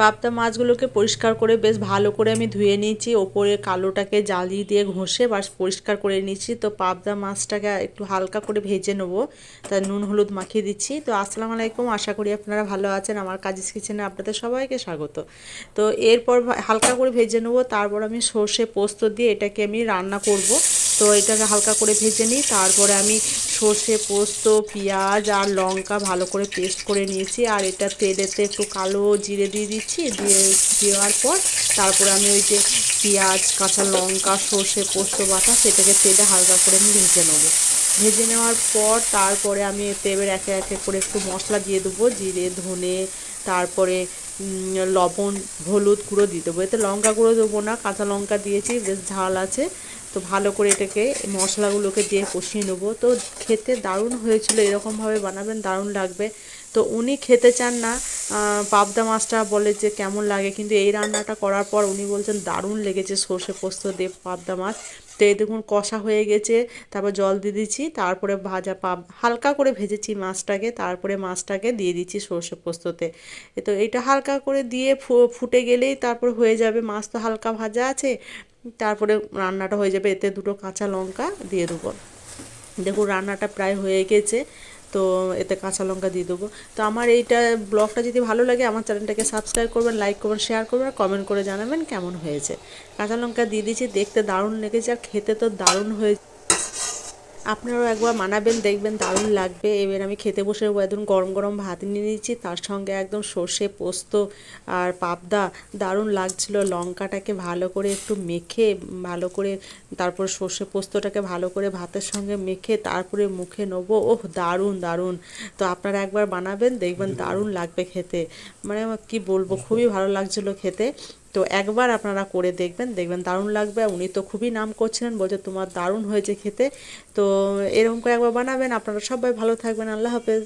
পাবদা মাছগুলোকে পরিষ্কার করে বেশ ভালো করে আমি ধুয়ে নিয়েছি, ওপরে কালোটাকে জালি দিয়ে ঘষে বাস পরিষ্কার করে নিয়েছি। তো পাবদা মাছটাকে একটু হালকা করে ভেজে নেব। তার নুন, হলুদ মাখিয়ে দিচ্ছি। তো আসসালামু আলাইকুম, আশা করি আপনারা ভালো আছেন। আমার কাজিস কিচেনে আপনাদের সবাইকে স্বাগত। তো এরপর হালকা করে ভেজে নেব। তারপর আমি সর্ষে পোস্ত দিয়ে এটাকে আমি রান্না করব। তো এটাকে হালকা করে ভেজে নিই। তারপরে আমি সর্ষে পোস্ত, পেঁয়াজ আর লঙ্কা ভালো করে পেস্ট করে নিয়েছি। আর এটা তেলেতে একটু কালো জিরে দিয়ে দিচ্ছি। দিয়ে দেওয়ার পর তারপরে আমি ওই যে পেঁয়াজ, কাঁচা লঙ্কা, সর্ষে পোস্ত বাটা সেটাকে তেলে হালকা করে আমি ভেজে নেব। ভেজে নেওয়ার পর তারপরে আমি এতে এবার একে একে করে একটু মশলা দিয়ে দেবো, জিরে, ধনে, তারপরে লবণ, হলুদ গুঁড়ো দিয়ে দেবো। এতে লঙ্কা গুঁড়ো দেবো না, কাঁচা লঙ্কা দিয়েছি, বেশ ঝাল আছে। তো ভালো করে এটাকে, মশলাগুলোকে দিয়ে কষিয়ে নেব। তো খেতে দারুণ হয়েছিল, এরকমভাবে বানাবেন, দারুণ লাগবে। তো উনি খেতে চান না পাবদা মাছটা বলে যে কেমন লাগে, কিন্তু এই রান্নাটা করার পর উনি বলছেন, দারুণ লেগেছে সর্ষে পোস্ত দিয়ে পাবদা মাছ। তো এই দেখুন, কষা হয়ে গেছে, তারপর জল দিয়ে দিচ্ছি, তারপরে ভাজা পাব, হালকা করে ভেজেছি মাছটাকে, তারপরে মাছটাকে দিয়ে দিচ্ছি সর্ষে পোস্ততে। তো এটা হালকা করে দিয়ে ফুটে গেলেই তারপর হয়ে যাবে, মাছ তো হালকা ভাজা আছে, তারপরে রান্নাটা হয়ে যাবে। এতে দুটো কাঁচা লঙ্কা দিয়ে দেবো। দেখুন, রান্নাটা প্রায় হয়ে গেছে। তো এতে কাঁচা লঙ্কা দিয়ে দেবো। তো আমার এইটা ব্লগটা যদি ভালো লাগে, আমার চ্যানেলটাকে সাবস্ক্রাইব করবেন লাইক করবেন শেয়ার করবেন কমেন্ট করে জানাবেন কেমন হয়েছে। কাঁচা লঙ্কা দিয়ে দিয়েছি, দেখতে দারুণ লেগেছে আর খেতে তো দারুণ হয়েছে। আপনারাও একবার মানাবেন, দেখবেন দারুণ লাগবে। এবার আমি খেতে বসে একদম গরম গরম ভাত নিয়ে নিয়েছি তার সঙ্গে একদম সর্ষে পোস্ত আর পাবদা। দারুণ লাগছিল। লঙ্কাটাকে ভালো করে একটু মেখে, ভালো করে তারপর সর্ষে পোস্তটাকে ভালো করে ভাতের সঙ্গে মেখে তারপরে মুখে নেব। ওহ, দারুণ দারুণ। তো আপনারা একবার বানাবেন, দেখবেন দারুণ লাগবে খেতে। মানে কি বলব, খুবই ভালো লাগছিল খেতে। তো একবার আপনারা করে দেখবেন দেখবেন দারুণ লাগবে। উনি তো খুবই নাম করছিলেন, বলছে তোমার দারুণ হয়েছে খেতে। তো এরকম করে একবার বানাবেন। আপনারা সবাই ভালো থাকবেন। আল্লাহ হাফেজ।